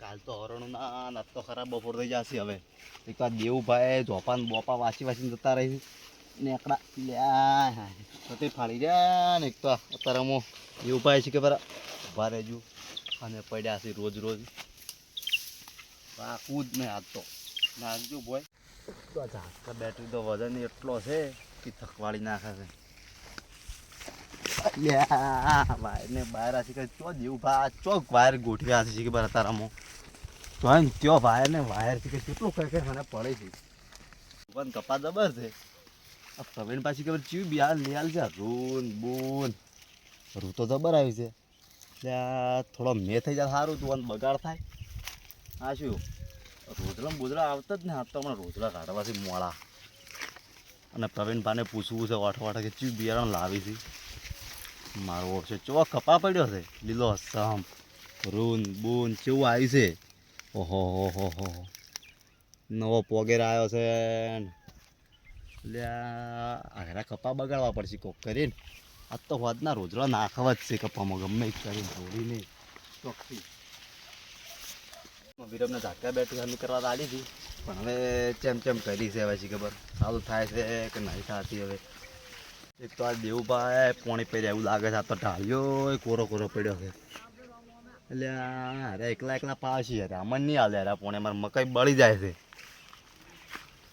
કાલ તો હરણું ના નત તો ખરાબ બપોર થઈ જશે હવે. એક વાર દેવુભાઈ જોપાન બોપા વાસી વાસીને જતા રહી ને એકડા લ્યા તો ફાળી રહ્યા ને એક તો અત્યારે હું દેવુભાઈ છે કે બરા ઊભા રહેજો. અને પડ્યા છે રોજ રોજ. રાખવું જ નહીં આજ તો નાખજો બોય તો ઝાટકા બેટરી તો વજન એટલો છે કે થકવાળી નાખે છે. લ્યા ભાઈ, ને બહાર આસી કે ચો જેવું ભા ચોક વાયર ગોઠવી આસી કે બરા તારામાં એમ ત્યો વાયર ને વાયર કે કેટલું કઈ મને પડે છે. પણ કપા જબર છે. પાછી ખબર ચીવ બિહાર લિયાલ છે રૂન બૂન. રૂ તો જબર આવી છે. ત્યાં થોડો મે થઈ જાય સારું તું બગાડ થાય. હા શું? રોજલા બોજડા આવતા જ ને, આ તો હમણાં રોજલા કાઢવાથી મોડા. અને પ્રવીણ ભાને પૂછવું છે વાઠ વાઠ કે ચી બિયારણ લાવી છે. મારો ઓળશે ચો કપા પડ્યો છે? લીલો સમ રૂન બૂન ચેવું આવ્યું છે? ઓહો, હો હો હો નવો પોગેર આવ્યો છે એટલે આઘરા કપા બગાડવા પડશે કોક કરીને. આ તો વાદના રોજડા નાખવા જ છે કપામાં, ગમે કરીને નહીં. ચોખ્ખી વિરમને ઝાટકા બેટરી સામી કરવા આવી હતી. પણ હવે ચેમ ચેમ કરી છે, હવે ખબર? સારું થાય છે કે નહીં થતી હવે? એક તો આ દેવુભાઈ પોણી પહેર્યા એવું લાગે છે, આ તો ઢાળ્યો કોરો કોરો પડ્યો છે. એટલે અરે એકલા એકલા પાછી યાર આમાં નહીં હાલે યાર પોણે મારે મકાઈ બળી જાય છે.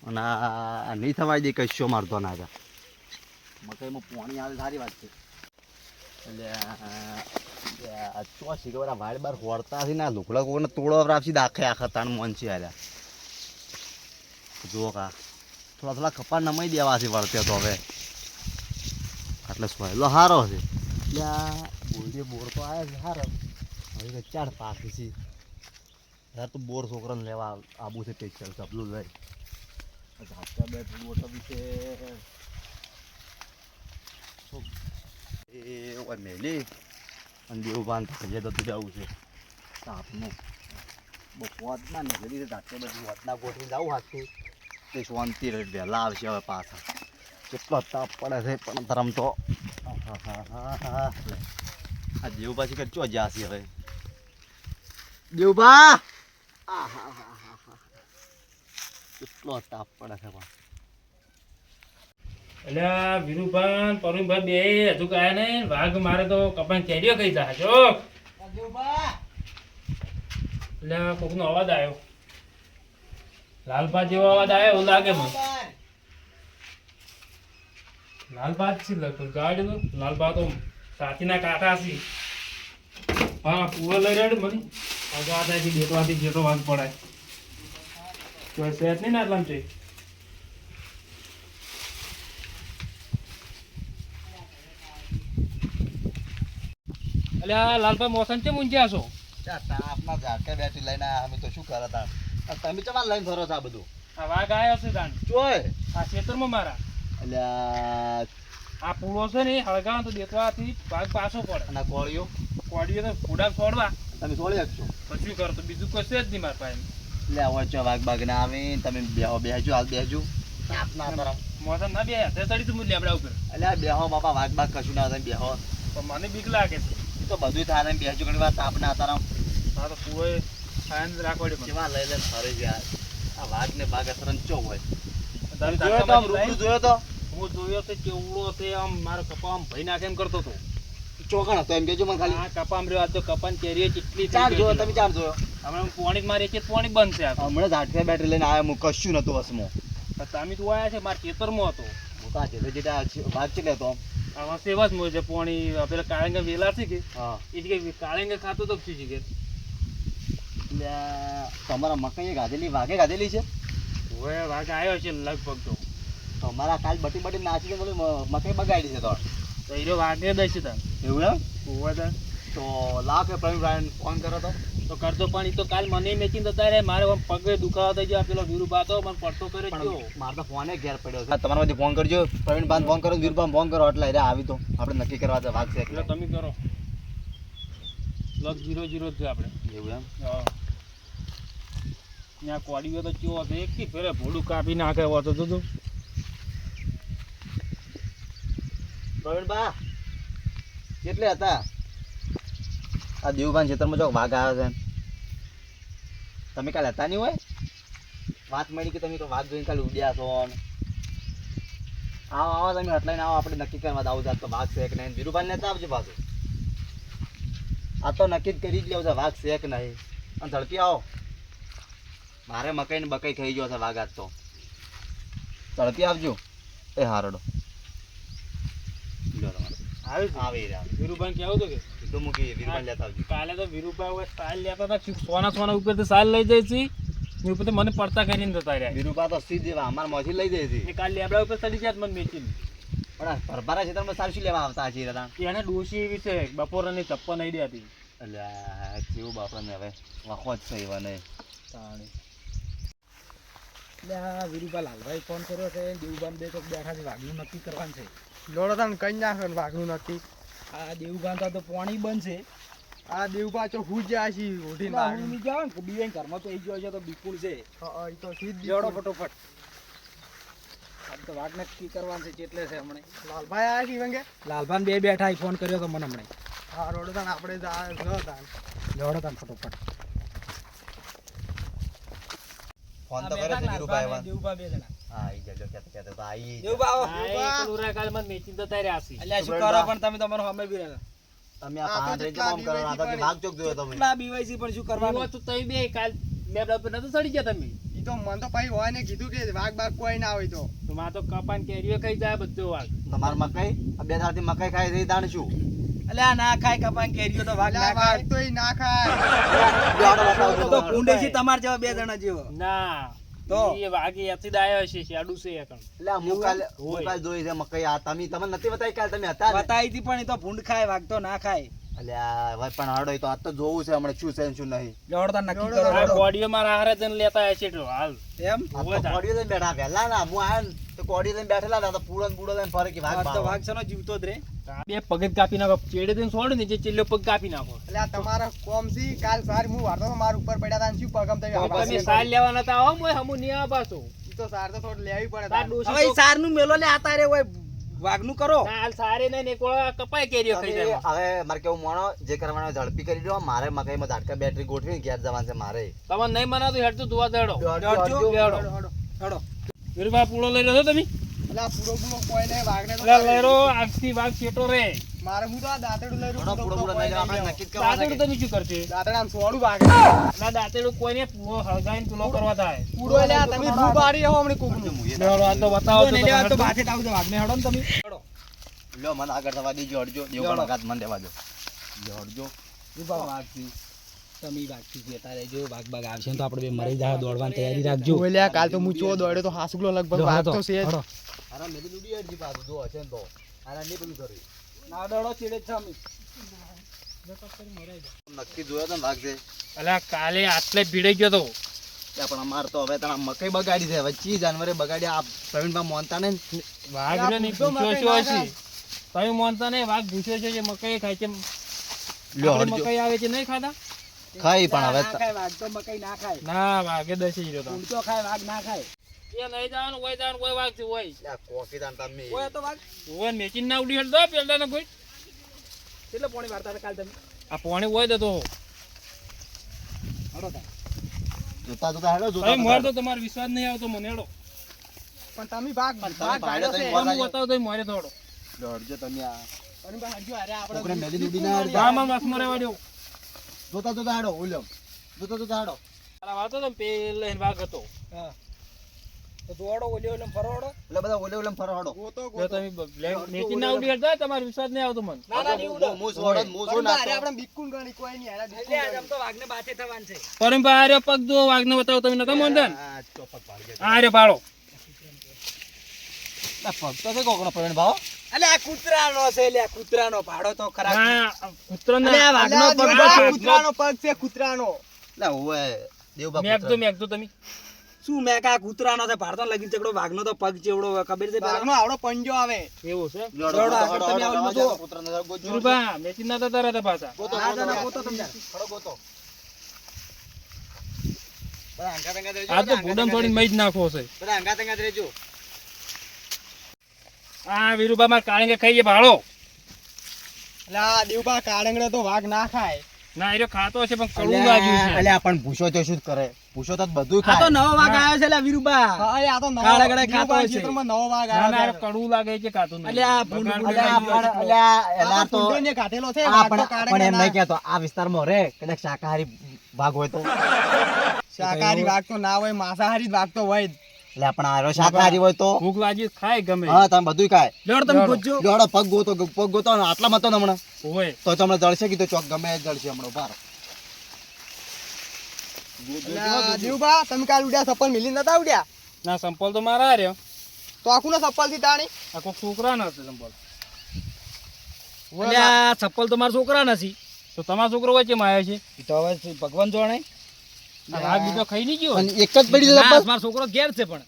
અને આ નહીં થવાય દે કશો મારતો ના હતા મકાઈમાં પોણી આવે, સારી વાત છે. એટલે ચો આ વાડ બાર હોડતા હતી ના લુકડા કોકને તોડો રાખી દાખે આખા તાણ મન છે યાર જુઓ કા. થોડા થોડા કપા નમાઈ દેવા છે વળતે તો હવે. એટલે સોયલો સારો છે. એટલે આ બોલજે બોર તો આવે છે સારો હવે ચાર પાકી છે. યાર તો બોર છોકરાને લેવા આબુ છે પેચલ સબલું લઈ ઝાટકા બેટ બોટ છે એ મેલી. અને દેવભાન થઈએ તો જવું છે. તાપનું. બહુ નીકળી ને બધું વોટના ગોઠવી જવું હાથથી તે શાંતિ રહે વહેલા આવશે હવે પાછા. કેટલો તાપ પડે છે પણ ધરમ તો. આ દેવભા છે કે ચો જાસી હવે? દેવભા કેટલો તાપ પડે છે પણ. એટલે આ વીરુભાઈ પરુણભાઈ બે હજુ કાંઈ નહીં વાઘ મારે તો કપાઈ કેરીઓ કઈ જા જો એટલે કોક કોકનો અવાજ આવ્યો. લાલભા જેવો અવાજ આવ્યો એવું લાગે મને. લાલપા જ છે લગભગ ગાડી તો સાચીના કાંટા છે હા પૂરો લઈ રહ્યો મને અગવાથી બેટવાથી જેટલો વાગ પડાય તો સેટ નહીં ને આટલામાં જોઈ લાલભાઈ મોસમ છે મુંજ્યા છો ઝાટકા બેઠી લઈને અમે તો શું કરતા તમે તમારે લઈને ભરો છો આ બધું આ વાઘ આવ્યો છે તાણ ચોય આ ખેતરમાં મારા એટલે આ પૂળો છે ને હળગાવ તો દેતવાથી વાઘ પાછો પડે. અને કોળીઓ? કોડીઓ તો ફૂડા છોડવા. તમે છોડી શકશો પછી કરો? તો બીજું કશું જ નહીં મારા પાસે એટલે આવો છો વાઘ બાગ ના આવે તમે બેહો બેહજો હાલ બેહજો. તાપના તરફ મોસમ ના. બે તે તડી તું લેબડા ઉપર. એટલે બેહો બાપા વાઘ બાગ કશું ના થાય બેહો. પણ મને બીક લાગે છે. એ તો બધું થાય ને બેહજો ઘણી વાર તાપના તરફ હા તો પૂળો સાયન્સ રાખવાડી કેવા લઈ લે ફરે યાર આ વાઘ ને બાગ અસરન ચો હોય? તમે જોયો તો રૂબરૂ જોયો તો? હું જોયો તો કેવડો છે આમ મારો કપા આમ ભઈ નાખે એમ કરતો હતો. ચોકણ હતો એમ કેજો મને ખાલી. આ આમ રહ્યો આ તો કપાન કેરીઓ કેટલી થઈ ચાર જો તમે ચાર જોયો હમણાં પોણી મારી છે પોણી બંધ છે હમણાં ઝાટકે બેટરી લઈને આવ્યા હું કશું નતો હસમો તમે તો આયા છે મારા ખેતરમાં હતો. હું તો આ જેટલે જેટલા ભાગ છે તો? આમાં સેવા જ મોજે પોણી પેલા કાળંગા વેલા છે કે? હા. એ કે કાળંગા ખાતો તો શું કે? તમારા મકાઈ ગાધેલી વાઘે ગાધેલી છે? હવે વાઘ આવ્યો છે લગભગ તો. તમારા કાલ બટી બટી નાચી બોલી મકાઈ બગાડી છે તો. તો એ વાઘે દઈ છે તાર. એવું એમ? હોવે તને તો લાખ કે પ્રવીણ ફોન કરો તો. તો કરતો પણ એ તો કાલ મને મેચિંગ તો તારે મારે આમ પગે દુખાવો થઈ ગયો પેલો વીરુ બાતો મને પડતો કરે ગયો. મારે તો ફોને ઘેર પડ્યો છે. તમારા માંથી ફોન કરજો. પ્રવીણ બાન ફોન કરો વીરબાન ફોન કરો. એટલે એટલે આવી તો. આપણે નક્કી કરવા છે વાગશે છે. એટલે તમે કરો. લગ જીરો જીરો જ આપણે. એવું એમ? હા. ત્યાં કોડીઓ તો ચો છે. એક થી ફેરે ભોડું કાપી નાખે હોતો તો. તું બા કેટલે હતા? આ દેવબાન ખેતરમાં જો વાઘ આવે છે તમે કાલે હતા નહીં હોય? વાત મળી કે તમે તો વાઘ જોઈને કાલે ઉડ્યા છો આવો આવો, તમે હટલાઈને આવો, આપણે નક્કી કરવા દાવ જાત તો વાઘ છે કે નહીં? ધીરુભાઈ લેતા આવજો પાછું. આ તો નક્કી જ કરી જ લેવું છે. વાઘ છે કે નહીં? અને ઝડપી આવો. મારે મકાઈ ને બકાઈ થઈ ગયો છે વાઘ આજ તો. ઝડપી આવજો. એ હારડો. લ્યો તમારે. છે. આવી વીરુભાઈ કેવું હતું કે? કીધું મૂકી લેતા આવજો. કાલે તો વીરુભાઈ સાલ લેતા હતા સોના સોના ઉપરથી સાલ લઈ જાય છે? ને મને પડતા કરીને જતા રહ્યા. ધીરુભા તો સીધી અમારા મોથી લઈ જાય છે. એ કાલે લેબડા ઉપર ચડી ગયા મને મેચી પણ આ છે તમે સારું શું લેવા આવતા છે દાદા એને ડોશી એવી છે બપોરની ચપ્પલ નહીં દેતી. એટલે કેવું બાપાને હવે વાંખો જ છે એવા નહીં એટલે આ વીરુભાઈ લાલભાઈ ફોન કર્યો છે બે તો બેઠા છે વાઘનું નક્કી કરવાનું છે. લોડો તને કઈ નાખે વાઘનું નક્કી. આ દેવબાન તો પોણી બનશે આ દેવ પાછો હું જ્યાં છી ઉઠીને હું વાઘનું. જાવ ને બીવે ઘરમાં તો એ ગયો છે તો બિલકુલ છે. હા, હા, તો સીધ જોડો. ફટોફટ. આમ તો વાઘ નક્કી કરવાનું છે કેટલે છે હમણે. લાલભાઈ આયા છી વંગે લાલભાન બે બેઠા ફોન કર્યો તો મને હમણે. હા રોડો તને આપણે જા- જો જોડો તાન ફટોફટ. ફોન તો કર્યો છે ધીરુભાઈ બે જણા. હા ઈ જજો તો આઈ અલ્યા શું કરો પણ તમે તમારો સામે બી રહ્યા તમે આ આ તો પાંચ રેન્જ કામ કરો આ તો કે ચોક જોયો તમે. કેટલા બીવાયસી પણ શું કરવાનું? તો તઈ બે કાલ લેબડા ઉપર નતો ચડી ગયા તમે. ઈ તો મન તો પછી હોય ને કીધું કે વાઘ બાઘ કોઈ ના હોય તો. તો માં તો કપાન કેરીઓ કઈ જાય બધો વાગ તમાર મકાઈ? આ બે દાડથી મકાઈ ખાઈ રહી દાણ શું? અલ્યા ના ખાય કપાન કેરીઓ તો વાઘ અલ્યા વાઘ તો ના ખાય. તો તો છે તમાર જેવા બે જણા જેવો. ના. તો? એ વાઘી એથી દાયો છે શેડું છે એકણ એટલે હું કાલે હું કાલે જોઈ છે મકાઈ આ તમે તમને નથી બતાવી કાલે તમે હતા ને હતી પણ એ તો ભૂંડ ખાય વાગતો ના ખાય. અલ્યા પણ હાડો તો આ તો જોવું છે હમણાં શું છે શું નહીં. જોડતા નક્કી આ મારા હારે લેતા આવ્યા છે હાલ. એમ? આ કોડીઓ બેઠા પહેલા ના હું આયો તો કોડીઓ લઈને બેઠેલા હતા તો પૂળો ને બૂળો લઈને ફરે કે વાઘ વાઘ તો. છે જીવતો જ રે. બે પગ કાપી નાખો. ચેડે દઈને છોડ ને જે ચેલ્લો પગ કાપી નાખો. એટલે આ તમારા કોમ સી કાલ સાર હું વાળતો તો મારા ઉપર પડ્યા તા શું પગમ થઈ તો તમે સાર લેવાના તા હો મોય હમુ નિયા પાછો ઈ તો સાર તો થોડ લેવી પડે તા હવે સારનું મેલો લે આતા રે ઓય વાગનું કરો. હાલ સારે ને કોળા કપાય કેરીઓ ખાઈ તમે જાય. હવે મારે કેવું મોણો જે કરવાનો ઝડપી કરી દો. મારે મકાઈમાં ઝાટકા બેટરી ગોઠવી ઘેર જવાનું છે મારે. તમને નહીં મનાતું હેડ તો ધોવા દેડો દેડો દેડો દોડો, દોડો, દોડો. પૂળો લઈ રહ્યો છો તમે. એટલે પૂરો પૂરો કોઈ નહીં તો લેરો આગથી વાઘ છેટો રે. મારે હું તો આ દાંતેડું લઈ પૂરો પૂરો પૂરો પૂરો કોઈ નહીં આપણે નક્કી જ કરવાનું તમે શું કરશે? દાંતેડા આમ સોળું વાગે ના દાંતેડું કોઈને પૂળો હળગાઈને પૂળો કરવા થાય. પૂરો તમે ભૂ પાડી રહો હમણાં કોકનું. લેવડો આ તો બતાવો તો નહીં તો બાથે જ આવજો વાઘને હડો ને તમે. હડો. મને આગળ થવા દીજો અગાત મને દેવા દો. ઊભા થી. તમે વાઘથી જતા રહેજો વાઘ બાઘ આવશે તો આપણે બે મરી જાય દોડવાની તૈયારી રાખજો. ઓલ્યા કાલ તો હું ચો દોડ્યો તો હાસુકલો લગભગ વાઘ તો છે. આરા મેલી દુડી અડજી પાછું જો હશે તો. અરે નહીં પેલું કરી ના દોડો ચીડે છે અમે. નક્કી જોયો તો વાઘ છે. અલા કાલે આટલે ભીડાઈ ગયો તો. પણ અમાર તો હવે તારા મકાઈ બગાડી છે. હવે ચી જાનવરે બગાડી આ પ્રવીણભાઈ મોનતા ને વાઘ ને નહીં પૂછો પૂછ્યો મકાઈ શું ના હશે તમે માનતા વાઘ પૂછ્યો છે મકાઈ ખાય છે. લ્યો મકાઈ આવે છે નહીં ખાતા? ખાઈ પણ હવે ના ખાય વાઘ તો મકાઈ ના ખાય. ના વાઘે દસી રહ્યો તો. તો ખાય વાઘ ના ખાય. એ નહીં જવાનું કોઈ જવાનું કોઈ વાઘથી હોય કોફી દાન તમે કોઈ તો વાઘ. હોય મેચિન ના ઉડી હેડ દો પેલા ને કોઈ. કેટલો પોણી વાર્તા હતા કાલ તમે? આ પોણી હોય તો હડો જોતા જોતા હેડો જોતા મોર તો તમારો વિશ્વાસ નહીં આવતો મને હેડો. પણ તમે ભાગ ભાગ પાડ્યો છે. તો હું બતાવ તો મોરે થોડો દોડજો તમે આ. ભાઈ હજુ હારે આપણે મેલી દૂડી ના. ગામમાં વાસમાં રહેવા દો. જોતા જોતા હાડો ઓલમ જોતા જોતા હાડો. તારા વાતો તો પેલે વાઘ હતો. હા. તો દોડો ઓલે ઓલમ ફરવાડો એટલે બધા ઓલે ઓલમ ફરવાડો ગોતો ગોતો. તમે મેચિન ના ઉડી હેડ તમારો વિશ્વાસ નહીં આવતો મને. ના ના નહીં ઉડો. હું સોડો હું શું પણ હારે આપણે બિલકુલ ગણી કોઈ નહીં. હારે એટલે આજ આમ તો વાઘને બાથે થવાન છે. પરમ બારે પગ દો વાઘને બતાવો તમે નતા મોનતા ને? આ ભાળગે. આર્યો પાડો ના પગ તો કે કોકનો પ્રવીણ ભાવ. અલે આ કૂતરાનો છે લે આ કૂતરાનો ભાડો તો ખરા. ના કૂતરાનો અલે આ વાઘનો પગ છે. કૂતરાનો પગ છે કૂતરાનો. એટલે ઓવે દેવબા મેક તો મેક તો તમે. શું મેં કા કૂતરાનો છે ભાડો લગી ચકડો વાઘનો તો પગ ચેવડો ખબર છે વાઘનો આવડો પંજો આવે. એવો છે? જોડો, તમે હડો, આવું કૂતરાનો ગોતો. ગુરુબા મેચિન ના થતા રહેતા પાછા. ગોતો, ના, ગોતો, ના, ખડો ગોતો. આ તો ગુડમ થોડી મઈ જ નાખવો છે. બધા હંગાત હંગાત રહેજો. આ વીરુબા માં કાળીંગે ખાઈ ગયા ભાડો એટલે આ દેવબા કાળંગડે તો વાઘ ના ખાય. ના એરો ખાતો છે પણ કડવું લાગ્યું છે. એટલે પણ ભૂસો તો શું કરે. ભૂસો તો બધું આ તો નવો વાઘ આવ્યો છે લે વીરુબા. હા, એ આ તો નવો કાળા ખાતો છે હશે. ખેતરમાં નવો વાઘ ના ના આવ્યો એ કડવું લાગે છે ખાતો નહીં. એટલે આ ભૂંડ અલ્યા એલા તો ટુંડોને કાઢેલો છે આ પણ પણ એમ ના. નહીં કહેતો આ વિસ્તારમાં રે કદાચ શાકાહારી ભાગ હોય તો. શાકાહારી વાઘ તો ના હોય માંસાહારી જ વાઘ તો હોય. એટલે પણ આરો શાકાહારી હોય તો. ભૂખ લાગી ખાય ગમે. હા તમે બધું ખાય. લેવડો તમે ગોજો જોડો પગ ગોતો પગ ગોતો ને આટલા મતો ને હમણાં. હોય તો તમને જળશે કીધું ચોક ગમે જળશે હમણાં બાર દેવબા તમે કાલ ઉડ્યા સપલ મિલી નતા ઉડ્યા? ના સંપલ તો મારા રહ્યો તો આખું સપલથી તાણી? આ કોઈક છોકરા ના હશે સંપલ. અલ્યા સપલ તો મારા છોકરા નથી. તો તમારો છોકરો વચ્ચે માં આવ્યો છે? તો હવે ભગવાન જોણે આ બીજો ખાઈ નહીં ગયો. અને એક જ પડી છે મારો છોકરો ઘેર છે પણ.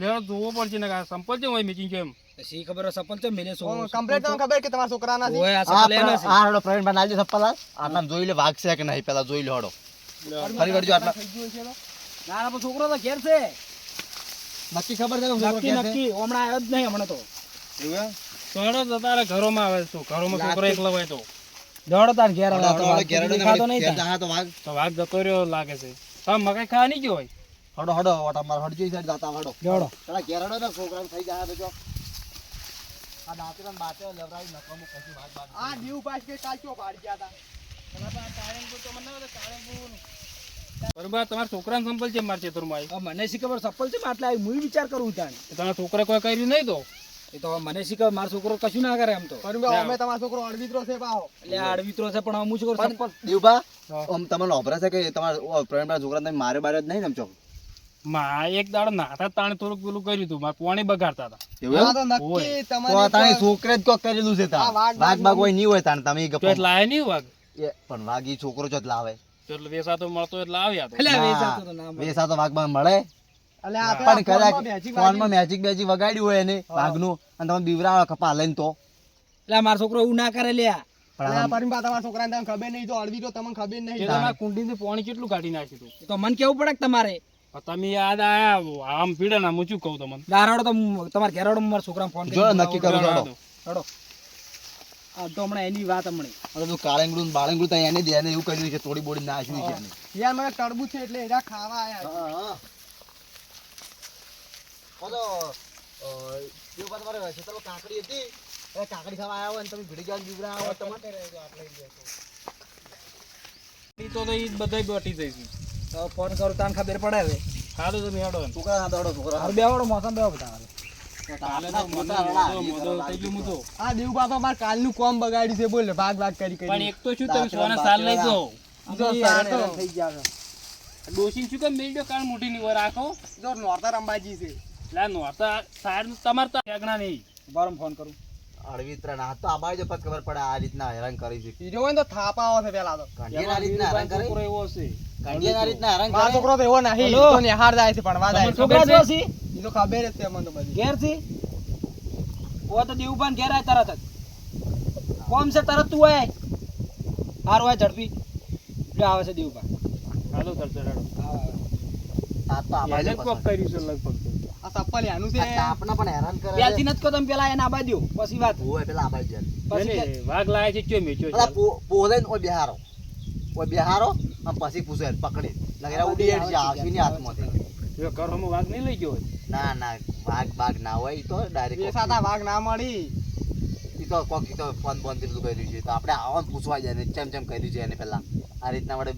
લેવા જોવો પડશે ને સંપલ છે હોય મેચિંગ કેમ શી ખબર હોય છે મેલે સો કમ્પ્લેટ તમને ખબર કે તમારા છોકરા નથી ઓય આ આ ચપ્પલ છે. આ હડો પ્રવીણભાઈ નાલજો ચપ્પલ આ. આટલામાં જોઈ લે વાગશે કે નહીં પેલા જોઈ લે હડો ફરી વળજો આટલા. ના ના પણ છોકરો તો ઘેર છે. નક્કી ખબર છે નક્કી નક્કી. હમણાં આવ્યો જ નહીં હમણાં તો. એવું? તો હેડો તો તારે ઘરોમાં આવે તો ઘરોમાં છોકરો એકલો હોય તો. દોડો તાર ઘેર તો દેખાતો નહીં તો વાઘ. તો વાઘ જતો રહ્યો લાગે છે. હા મકાઈ ખાવા નહીં ગયો હોય? હડો હડો વાટા માર હડજો સાઈડ દાતા હડો. દોડો. તારા ઘેર હડો ને છોકરાને થઈ જાય તો આ દાંતરા બાતે લવરાવી નકામો કશું વાઘ બાઘ આ દીવ પાસ કે કાલ ચો પાડી ગયા હતા બરોબર તમારા છોકરાને સંપલ છે મારા ચેતરમાં મને શી ખબર સફળ છે આટલા આવી હું વિચાર કરું તાણી. તમારા છોકરા કોઈ કર્યું નહીં તો? એ તો મને શીખવ મારો છોકરો કશું ના કરે એમ તો. અમે તમારો છોકરો અડવિત્રો છે પાહો. એટલે અડવિત્રો છે પણ હું શું કરું. આમ તમને ઓભરા છે કે તમારા પ્રેમના છોકરા તમે મારે બારે જ નહીં ને મા એક દાડો નાતા તાણે થોડુંક પેલું કર્યું હતું મારે પાણી બગાડતા હતા. તાણી છોકરે જ કોક કરેલું છે વાઘ બાગ હોય નહીં હોય તાણ તમે લાવે નહીં વાઘ? પણ વાઘ ઈ છોકરો જ લાવે. એટલે વેસા તો મળતો એટલે આવ્યા વેસા તો વાઘ મળે. પણ કદાચ ફોનમાં મેજિક બેજિક વગાડ્યું હોય એને વાઘનું અને તમે બીવરાવો કપા લઈને તો. એટલે મારો છોકરો એવું ના કરે લ્યા પણ એટલે આ આમ પરિણભાઈ તમારા છોકરાને તમને ખબર નહીં તો અડવિત્રો તમને ખબર એ નહીં તમારા કુંડીથી પાણી કેટલું કાઢી નાખ્યું હતું એ તો મન કેવું પડે કે તમારે? પણ તમે યાદ આયા આમ પીડે ના હું શું કહું તમને? દારાડો તો હું- તમારા ઘેરાડો મારા છોકરાને ફોન નક્કી કરું બરાબર છોડો હતો. હડો આ તો હમણાં એની વાત હમણાં. અને તું કાળેંગડું ને બાળેંગડું તો એને દે એવું કર્યું છે તોડી બોડી નાખ્યું છે યાર મને તરબૂચ છે એટલે ખાવા આયા હા, હા. બોલો, તમારે ખેતરમાં કાકડી હતી. એ કાકડી ખાવા આવ્યા હોય તમે ભીડી ગયા ને બીવરા તમારે ઈ તો તો બધાય બેઠી જઈશું ફોન કરું તાને ખબર પડે હવે. સારું તમે હેડો છોકરા ના દોડો છોકરા. હારું બેવાડો મોસમ બેવા બધા હારું. કાલે તો મોઢો મોઢો મોઢો થઈ ગયું હું તો. આ દેવબા તો મારે કાલનું કોમ બગાડ્યું છે બોલ ભાગ ભાગ કરી પણ એક તો શું તમે સોના સાલ લઈ જો બીજો અમે સાર તો. થઈ ગયા છે. શું કેમ મેળ્યો કાલ મોટી ની રાખો જો નોરતા અંબાજી છે. લા નોતા સાર તમારે તો આગણા નહીં. બારમ ફોન કરું. અળવિતરા ના તો આબાઈ જો ખબર પડે આ રીતના હેરાન કરી છે. બીજો હોય તો થાપા આવે છે પેલા તો. કાંડિયા આ રીતના હેરાન કરે? એવો હશે કાંડિયા આ રીતના હેરાન કરે? છોકરો તો એવો નહીં. તો નિહાર જાય છે ભણવા જાય છોકરા જો છી? ઈ તો ખબર જ છે મને તો બધી. ઘેરથી ઓ તો દેવભાન ઘેર આય તરત જ. કોમ છે તરત તું આય. હાર આય ઝડપી. આવે છે દેવભાન હાલો આ તો આબાઈ જ કર્યું છે લગભગ. આ સપ્પલ એનું છે. આ પણ હેરાન કરે તમે પેલા એને પછી વાત. પેલા પછી વાઘ લાવે છે ચો મેચ્યો પેલા પોલે ને ઓય બેહારો. ઓય અને પછી પૂછે પકડી. નગરા ઉડી હેડ છે આવશી ની હાથમાંથી. જો ઘરોમાં વાઘ નહીં લઈ ગયો ના ના વાઘ બાઘ ના હોય તો ડાયરેક્ટ વેસાતા વાઘ ના મળી. ઈ તો કોક તો ફોન કર્યું છે. તો આપણે આવવાનું પૂછવા જાય ને ચેમ ચેમ કર્યું છે એને પેલા. આ રીતના વડે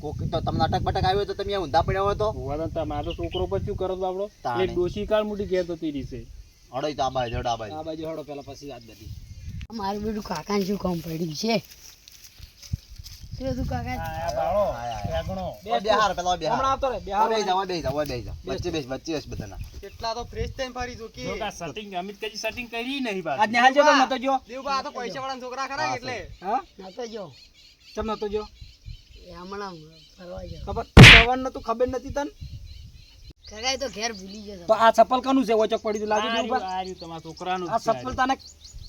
કોક તો તમને અટક બટક આવ્યો તો તમે અહીંયા ઊંધા પડ્યા હોય તો? હોવા તો મારો છોકરો પર શું કરો તો આપણો. એક ડોશી કાળ મોટી ઘેર તો તીરી છે હડો ઈ તો આબાઈ જડ આબાઈ આ બાજુ. હડો પેલા પછી વાત બધી. મારું બેટું કાકાને શું કામ પડ્યું છે? શું કાકા? આ બાળો આય, આય. આગણો પેલા ઓય હમણાં આવતો રે બેહાર ઓય બેહી જાઓ, ઓય બેહી જાઓ. વચ્ચે બેસ વચ્ચે બેસ બધાના. કેટલા તો ફ્રેશ થઈને ફરી જો કે. જો કે અમિત કજી setting કરી નહીં બાકી. આજ નિહાલ જો નતો જો દેવબા આ તો પૈસા વાળા છોકરા ખરા એટલે. હા? નતો જો ચમ નતો જો એ હમણાં ફરવા જાવ ખબર? જવાન નતું ખબર નથી તને? કાકા તો ઘેર ભૂલી ગયો તો આ ચપ્પલ કનું છે ઓચક પડી લાગી રહ્યું, આ રહ્યું તમારા છોકરાનું આ ચપ્પલ તને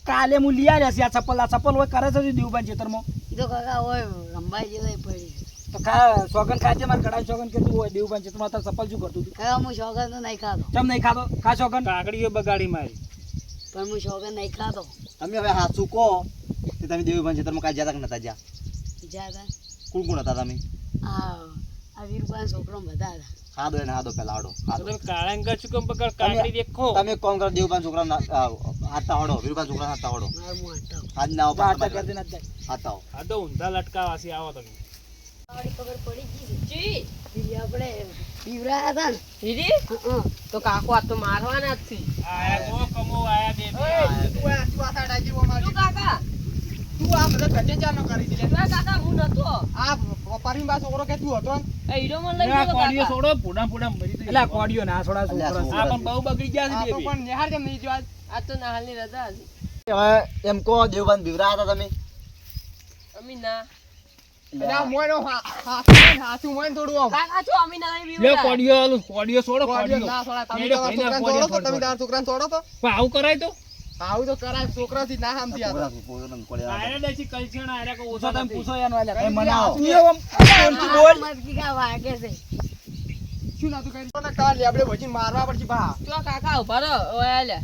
કાલે હું લઈ આવ્યા છે આ ચપ્પલ આ ચપ્પલ હોય કરે છે દેવભાન ખેતરમાં. એ તો કાકા હોય રંબાઈ જેવા પડી. તો ખા સોગન ખાજે મારે કડાઈ સોગન કે તું હોય દેવભાન ખેતરમાં તાર ચપ્પલ શું કરતું તું? કાકા હું સોગન તો નહીં ખાતો. ચમ નહીં ખાતો? ખા સોગન કાકડીઓ બગાડી મારી. પણ હું શોગન નહીં ખાતો. તમે હવે હાચું કહો કે તમે દેવી ભાઈ ખેતરમાં કાંઈ જતા કે નતા જ્યાં? જા તા કોણ કોણ હતા તમે? આ વીરબાન છોકરો બધા હતા એને હાદો પેલા તમે કેમ પકડ કાકડી દેખો. તમે કામ કરો છોકરા છોકરા હાથ ના તો ઊંધા લટકાવાસી આવો તમે. આવડી ખબર પડી ગઈ આપણે બીવરાયા હતા ને. દીદી? તો કાકો આ તો મારવાના જ આયા કમો આયા તું આ- આવી ગયો અમારી. શું કાકા તું આ બધા ધજે ચાર નો કરી દીધે. ના કાકા હું નતો આ પરવીન બા છોકરો કે તું હતો એ હીરો મને લઈ ગયો કોડિયો કાકા છોડો પૂડા પૂડા મરી જાય એટલે કોડિયો ના છોડા અલ્યા, છોકરા છોકરા. આ પણ બહુ બગડી ગયા છે તો પણ નિહાળ કેમ નહીં જો આ તો નાહાલની રજા હતી હવે એમ કહો દેવપાન બીવરાયા હતા તમે અમી ના એટલે આ મોયનો હા- હાથું હોય ને, હાથું હોય ને થોડું કાકા છો અમી ના લે કોડિયો કોડિયો છોડો કોડિયો ના. તમે છોકરાને છોડો તો? તમે તમારા છોકરાને છોડો તો? પણ આવું કરાય તો આવું તો કરાય ના સમજી. છોકરા કલ્ચર કો તમે પૂછો કઈ. તું બોલ? મરકી કા વાગે છે. શું નતું કર્યું? કોને કાલ લેબડે ભજીને મારવા પડશે ભા. તો કાકા ઊભા રહો. ઓય લે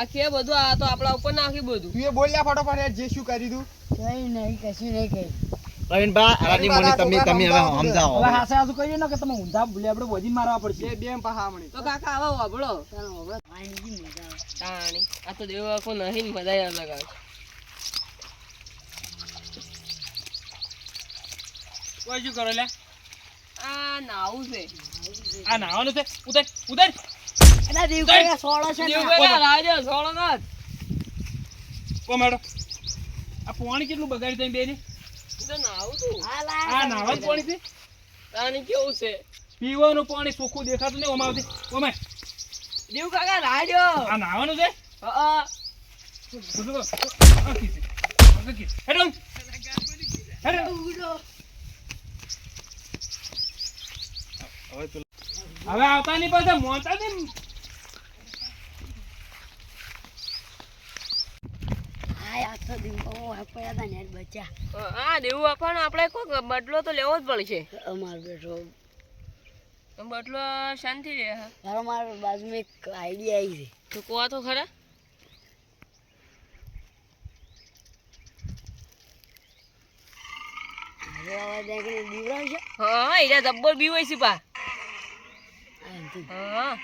આ કે બધું આ તો આપણા ઉપર નાખી બધું. તું એ બોલ્યા ફટોફટ યાર, જે શું કરી તું? કઈ નહીં કશું નહીં કહ્યું પ્રવીણભા આની મોની તમે તમે હવે સમજાવો. હવે હાસે હાસુ કહ્યું ને કે તમે ઊંધા ભૂલે આપણે બોજીને મારવા પડશે? બે બે પા હામણી. તો કાકા આવો વાબળો મજા આવે તાણી આ તો દેવ આખો નહીં બધા અલગ આવે કોઈ શું કરો લે આ નાવું છે. આ નાવાનું છે? ઉતર ઉતર. એટલે દેવ કાકા સોળો છે દેવ ને રાજો સોળો ના કો મેડો આ પાણી કેટલું બગાડી તમે બેની? તો નાવું તું આ નાવાનું પાણી છે? તાણી કેવું છે? પીવાનું પાણી સુખું દેખાતું નહીં ઓમાં આવતી. ઓમાં દેવ કાકા રાજો આ નાવાનું છે હા? હેડો. હેડો. હવે આવતા નહીં પાછા મોટા ને બચ્યા હા દેવું આપણને આપણે કોઈ બદલો તો લેવો જ પડશે અમારો બેઠો બદલો શાંતિ રહે તારો મારા બાજુમાં એક આઈડિયા આવી છે. તો કોવા તો ખરા? છે? હા એરા જબ્બર બી હોય છે પા. આ. હા.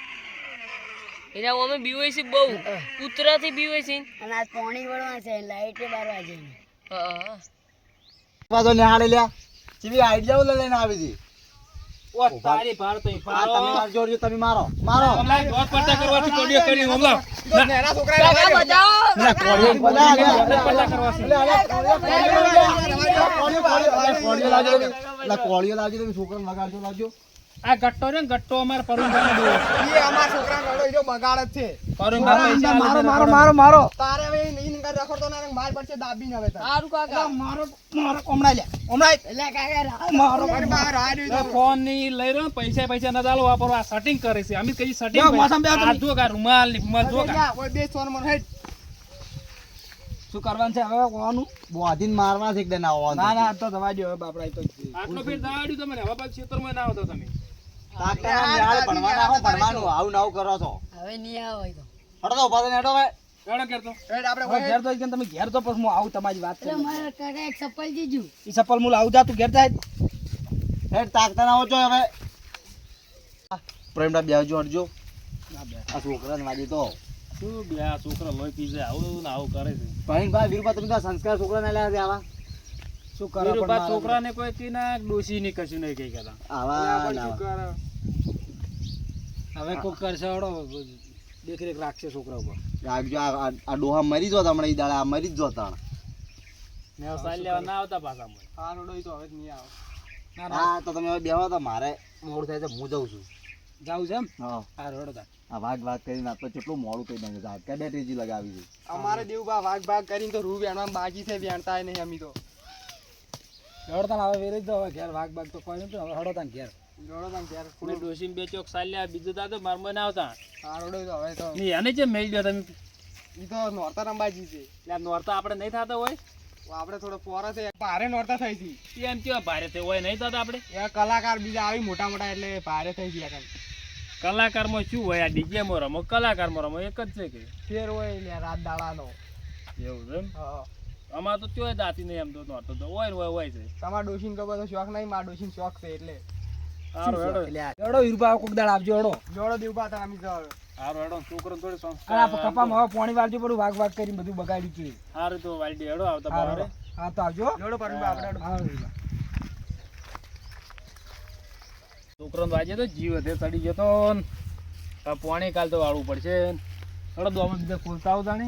એરા અમે બી હોય છે બહુ. કૂતરાથી બી હોય છે અને આજ પાણી વળવા છે લાઈટે બાર વાગે હા. પાછો નિહાળે લ્યા. ચીવી આઈડિયા લઈને આવી હતી. ઓ તારી તો તમે તમે મારો મારો હમણાં દોત પડતા કરવાથી કોડિયો કરી હમણાં. તો નેના છોકરાએ કાકા લગાડ્યો. બચાવો અલ્યા, કોળિયો બોલા, અલ્યા, દોત અલ્યા, પડતા કરવાથી. અલ્યા, અલ્યા, કોળિયો, કોળિયો, કોળિયો, કોળિયો લાવજો તમે. અલ્યા, લાવજો તમે છોકરાને વગાડજો લાવજો આ ગટ્ટો રે ને ગટ્ટો અમાર પરુણભાઈને દેવો. ઈ અમાર છોકરાનો લડો, જો બગાડ છે. પરુણભાઈ મારો મારો મારો મારો તારે હવે નહીં નકર રખડતો ના ને માર પડશે દાબીને હવે તારે. કાકા. મારો મારો કોમડા લે ઓમડા એટલે કાકા મારો બહાર આ રહ્યું ફોનની લઈ રહ્યો પૈસા પૈસા ના ચાલો વાપરો. આ સેટિંગ કરે છે. અમે કઈ સેટિંગ મોસમ બે આ જો કા રૂમાલની રૂમાલ જો કા. ઓય બે સોન મન હેડ. શું કરવાનું છે? હવે કોવાનું બોધીન મારવા છે એકદમ ના આવવાનું. ના ના તો દવા દો હવે બાપડા એ તો આટલો ફેર દાડ્યું તમને હવે પાછું ખેતરમાં ના આવતો તમે. તાકતાના નિહાળે ભણવા નાખો, ભણવાનું આવું ને આવું કરો છો. હવે નહીં આવે તો. હટો ઊભા થઈને હેડ આપણે હવે કોઈ ઘેર તો ઘેર તો પછી આવું તમારી વાત એટલે કરી. મારા કાકા એક ચપ્પલ જીજુ ઈ ચપ્પલ હું લાવું જા તું ઘેર જાય. હેડ તાકતા ના આવો છો હવે. પ્રેમડા બેહજો હટજો આ છોકરાને વાજી તો. બે છોકરા ને સંસ્કાર છે આવા. શું કરો પણ છોકરાને કોઈ કી ના ડોશી ની કશું નહીં કઈ કરતા આવા ના? હવે કોક કરશે હળો દેખરેખ રાખશે છોકરા ઉપર. રાખજો આ આ- ડોહા મરી જોતા હમણાં ઈ દાડા આ મરી જ જોતા ને સાલ લેવા ના આવતા પાછા મને આ રોડો તો હવે નહીં આવે. હા તો તમે હવે બેહો તો મારે મોડું થાય તો હું જઉં છું. જાઉં છે એમ? હા. હા રડો તાર આ વાત વાત કરીને આ કેટલું મોડું કહી નાખ્યું છે. આજકા લગાવી છે. અમારે દેવબા વાઘ ભાગ કરીને તો રૂ વેણવામાં બાકી છે વેણતા નહીં અમી તો. રડો તાન હવે વેરી હવે ઘેર વાઘ બાગ તો કોઈ નથી હવે રડો તાન ઘેર. જોડો તમે ઘેર મેં બે ચોક સાલ લેવા બીજું દાદો માર મને આવતા. તો હવે તો. એને જે મેલ ગયો તમે? ઈ તો નોરતા રંબાજી છે. એટલે નોરતા આપણે નહીં થતા હોય? આપણે થોડો પોરા છે ભારે નોરતા થઈ છે. એમ કેવા ભારે થઈ હોય નહીં થતા આપણે? એ કલાકાર બીજા આવી મોટા મોટા એટલે ભારે થઈ ગયા કાંઈ. કલાકારમાં શું હોય આ ડીજે માં રમો કલાકારમાં રમો એક જ છે કે? ફેર હોય ને રાત દાડાનો. એવું છે એમ? હા. અમાર તો ત્યોય દાતી નહીં એમ તો નહોતો તો ઓય હોય ઓય ઓય છે. તમારા ડોશીન ખબર તો શોખ નહીં મારા ડોશીન શોખ છે એટલે. હારું હેડો. હેડો વીરભા કોક દાડ આવજો હેડો. જોડો દેવભા તા અમે જાવ હારું હેડો છોકરો થોડી સંસ્કાર આ કપામાં હવે પોણી વાળજો પડું વાગ વાગ કરીને બધું બગાડી છે. હારું તો વાલડી હેડો આવતા હારું, બહાર. હા તો આવજો. જોડો પરમી આપણે હા વીરભા. છોકરો વાજે તો જીવ વધે ચડી જતો તો આ પાણી કાલ તો વાળવું પડશે. હેડો દો અમે બીજા ખોલતા આવતા ને